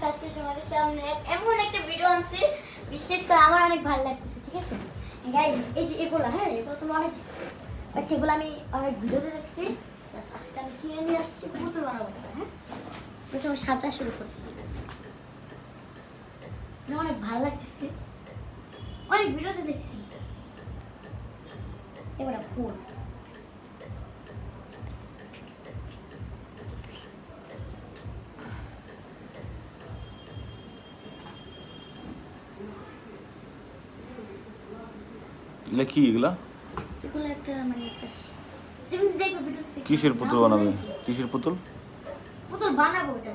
হচ্ছে আজকে তোমাদের সামনে এমন একটা ভিডিও আনছি, বিশেষ করে আমার অনেক ভালো লাগতেছে, ঠিক আছে? এই যে এগুলো হ্যাঁ এগুলো তোমরা অনেক দেখছ বাট এগুলো আমি অনেক ভিডিওতে দেখছি। আজকে আমি কিনে নিয়ে আসছি পুতুল বানাবো হ্যাঁ? প্রথমে সাঁতা শুরু করি। আমার অনেক ভালো লাগতেছে। অনেক ভিডিওতে দেখছি। এবার ফুল এগুলা কি এগুলা? মানে। কিসের পুতুল বানাবে। কিসের পুতুল? পুতুল বানাবো এটা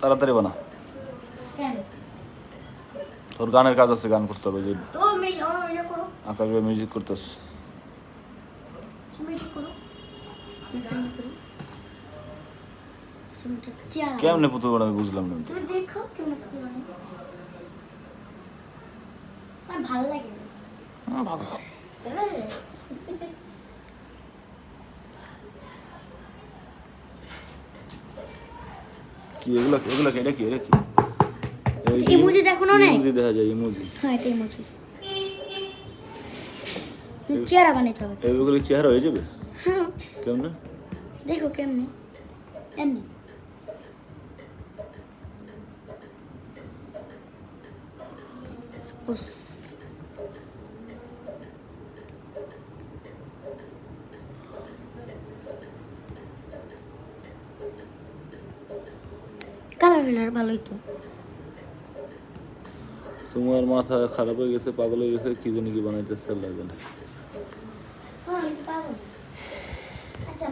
তাড়াতাড়ি বানা। কেন? তোর গানের কাজ আছে গান করতে হবে যে আকাশ ভাই মিউজিক করতেছ। কেমনে পুতুল বানাবে বুঝলাম না তুমি দেখো কেমন পুতুল বানাই আমার ভালো লাগে। এবার কি এগুলো এগুলো এটা কি এটা কি Emoji দেখো না? ইমোজি দেখা যায় ইমোজি হ্যাঁ এটাই মজা চেহারা বানাইতে হবে এগুলো চেহারা হয়ে যাবে হ্যাঁ কেমনে দেখো কেমনি এমনি Suppose- কালার হলে আর ভালোই তো। তোমার মাথা খারাপ হয়ে গেছে পাগল হয়ে গেছে কি জানি কি বানাইতেছে আচ্ছা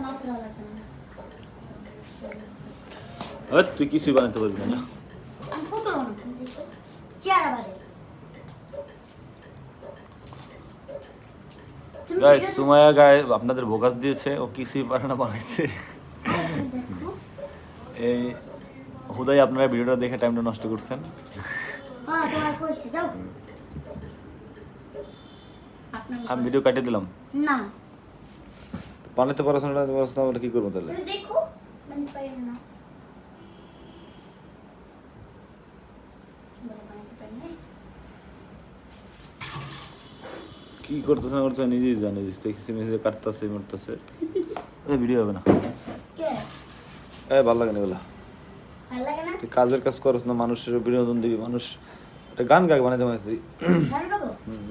আর তুই কিছুই বানাতে পারবি না। গাইস সুমায়া গায়ে আপনাদের বোকাস দিয়েছে ও কিছুই পারে না বানাইতে। এই হুদাই আপনারা ভিডিওটা দেখে টাইমটা নষ্ট করছেন। হ্যাঁ আমি ভিডিও কাটিয়ে দিলাম। না। বানাতে পারছ না পারছ না বলে কি করব তাহলে? দেখো মানে না। কি করতেছে না করতেছে নিজেই জানে দেখছি মেসে কাটতেছে মরতেছে। ভিডিও হবে না কে? এ ভালো লাগে না এগুলা। তুই কাজের কাজ করস না মানুষের বিনোদন দিবি মানুষ একটা গান গাক বানাইতে পারছি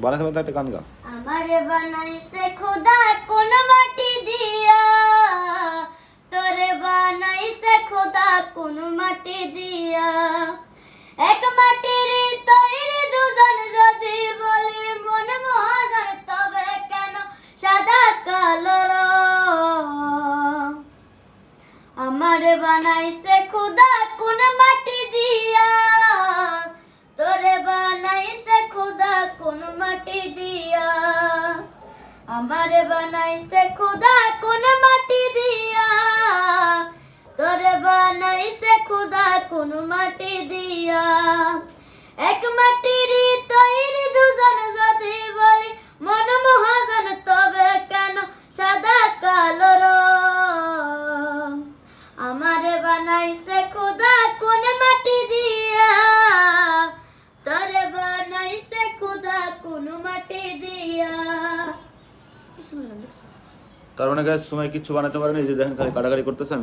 বানাইতে পারতে একটা গান গা আমারে বানাইছে খোদা কোন মাটি দিয়া। তোরে বানাইছে খোদা কোন মাটি দিয়া। এক মাটির আমারে বানাইছে খোদা কোন মাটি দিয়া? তোরে বানাইছে খোদা কোন মাটি দিয়া? আমারে বানাইছে খোদা কোন মাটি দিয়া? তোরে বানাইছে খোদা কোন মাটি দিয়া? এক মাটির তৈরি দুজন বানাইছে খোদা কোন মাটি দিয়া? তরে বানাইছে খোদা কোন মাটি দিয়া? তার মানে গাছ সময় কিছু বানাতে পারেনি এই যে দেখেন খালি কাটাকাটি করতেছে।